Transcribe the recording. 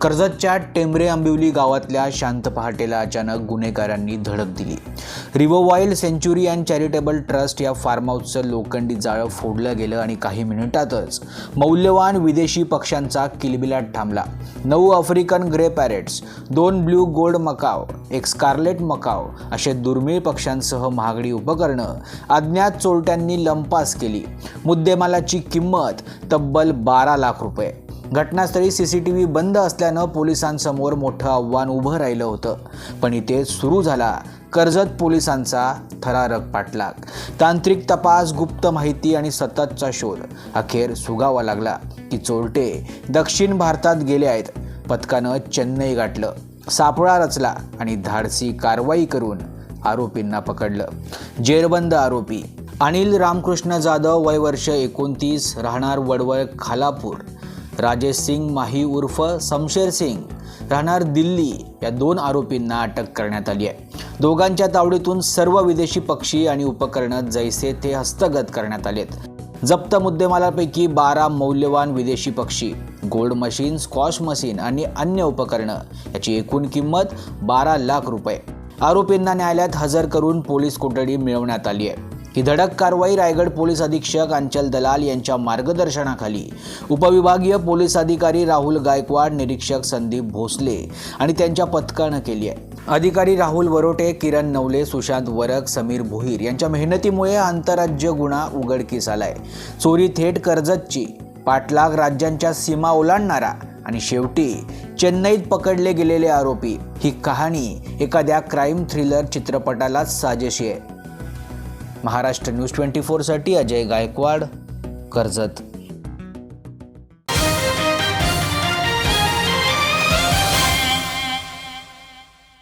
कर्जतच्या टेंबरे आंबिवली गावातल्या शांत पहाटेला अचानक गुन्हेगारांनी धडक दिली. River wild century and charitable trust या फार्म हाऊसचं लोखंडी जाळं फोडलं गेलं आणि काही मिनिटातच मौल्यवान विदेशी पक्ष्यांचा किलबिलाट थांबला. नऊ आफ्रिकन ग्रे पॅरेट्स दोन ब्ल्यू गोल्ड मकाव एक स्कारलेट मकाव असे दुर्मिळ पक्ष्यांसह महागडी उपकरणं अज्ञात चोरट्यांनी लंपास केली. मुद्देमालाची किंमत तब्बल बारा लाख रुपये. घटनास्थळी सी सी टी व्ही बंद असल्यानं पोलिसांसमोर मोठं आव्हान उभं राहिलं होतं. पण इथे सुरू झाला कर्जत पोलिसांचा थरारक पाठलाग. तांत्रिक तपास गुप्त माहिती आणि सततचा शोध. अखेर सुगावा लागला की चोरटे दक्षिण भारतात गेले आहेत. पथकानं चेन्नई गाठलं. सापळा रचला आणि धाडसी कारवाई करून आरोपींना पकडलं. जेरबंद आरोपी. अनिल रामकृष्ण जाधव वय वर्ष एकोणतीस राहणार वडवळ खालापूर. राजेश सिंग माही उर्फ समशेर सिंग राहणार दिल्ली. या दोन आरोपींना अटक करण्यात आली आहे. दोघांच्या तावडीतून सर्व विदेशी पक्षी आणि उपकरणं जैसे ते हस्तगत करण्यात आलेत. जप्त मुद्देमालापैकी बारा मौल्यवान विदेशी पक्षी गोल्ड मशीन स्कॉश मशीन आणि अन्य उपकरणं याची एकूण किंमत बारा लाख रुपये. आरोपींना न्यायालयात हजर करून पोलीस कोठडी मिळवण्यात आली आहे. ही धडक कारवाई रायगड पोलीस अधीक्षक अंचल दलाल यांच्या मार्गदर्शनाखाली उपविभागीय पोलीस अधिकारी राहुल गायकवाड निरीक्षक संदीप भोसले आणि त्यांच्या पथकानं केली आहे. अधिकारी राहुल वरोटे किरण नवले सुशांत वरक समीर भोईर यांच्या मेहनतीमुळे आंतरराज्य गुन्हा उघडकीस आलाय. चोरी थेट कर्जतची पाठलाग राज्यांच्या सीमा ओलांडणारा आणि शेवटी चेन्नईत पकडले गेलेले आरोपी. ही कहाणी एखाद्या क्राईम थ्रिलर चित्रपटालाच साजेशी आहे. महाराष्ट्र न्यूज ट्वेंटी फोरसाठी अजय गायकवाड कर्जत.